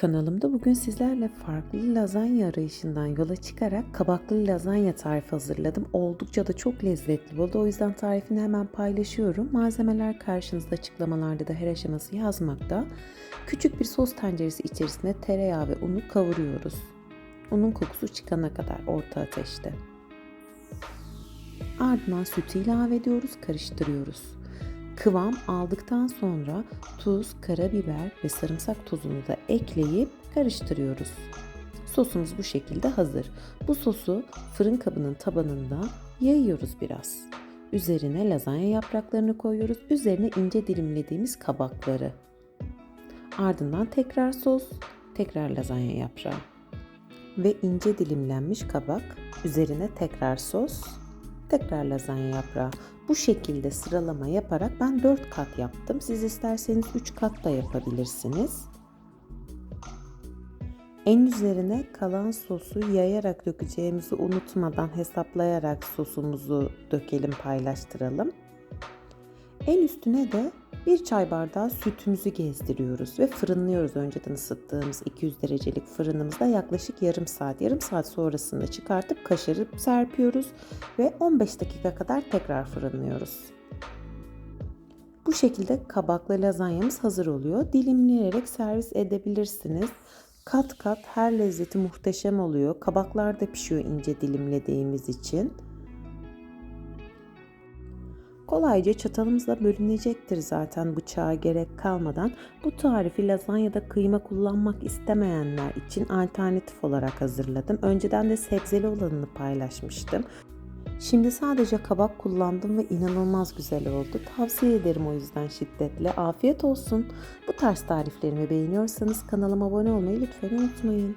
Kanalımda bugün sizlerle farklı lazanya arayışından yola çıkarak kabaklı lazanya tarifi hazırladım. Oldukça da çok lezzetli oldu. O yüzden tarifini hemen paylaşıyorum. Malzemeler karşınızda açıklamalarda da her aşaması yazmakta. Küçük bir sos tenceresi içerisine tereyağı ve unu kavuruyoruz. Unun kokusu çıkana kadar orta ateşte. Ardından sütü ilave ediyoruz, karıştırıyoruz. Kıvam aldıktan sonra tuz, karabiber ve sarımsak tozunu da ekleyip karıştırıyoruz. Sosumuz bu şekilde hazır. Bu sosu fırın kabının tabanında yayıyoruz biraz. Üzerine lazanya yapraklarını koyuyoruz. Üzerine ince dilimlediğimiz kabakları. Ardından tekrar sos, tekrar lazanya yaprağı ve ince dilimlenmiş kabak. Üzerine tekrar sos, tekrar lazanya yaprağı. Bu şekilde sıralama yaparak ben 4 kat yaptım. Siz isterseniz 3 kat da yapabilirsiniz. En üzerine kalan sosu yayarak dökeceğimizi unutmadan hesaplayarak sosumuzu dökelim, paylaştıralım. En üstüne de bir çay bardağı sütümüzü gezdiriyoruz ve fırınlıyoruz önceden ısıttığımız 200 derecelik fırınımızda yaklaşık yarım saat. Yarım saat sonrasında çıkartıp kaşarıp serpiyoruz ve 15 dakika kadar tekrar fırınlıyoruz. Bu şekilde kabaklı lazanyamız hazır oluyor. Dilimleyerek servis edebilirsiniz. Kat kat her lezzeti muhteşem oluyor. Kabaklar da pişiyor ince dilimlediğimiz için. Kolayca çatalımızla bölünecektir zaten bıçağa gerek kalmadan. Bu tarifi lazanyada kıyma kullanmak istemeyenler için alternatif olarak hazırladım. Önceden de sebzeli olanını paylaşmıştım. Şimdi sadece kabak kullandım ve inanılmaz güzel oldu. Tavsiye ederim o yüzden şiddetle. Afiyet olsun. Bu tarz tariflerimi beğeniyorsanız kanalıma abone olmayı lütfen unutmayın.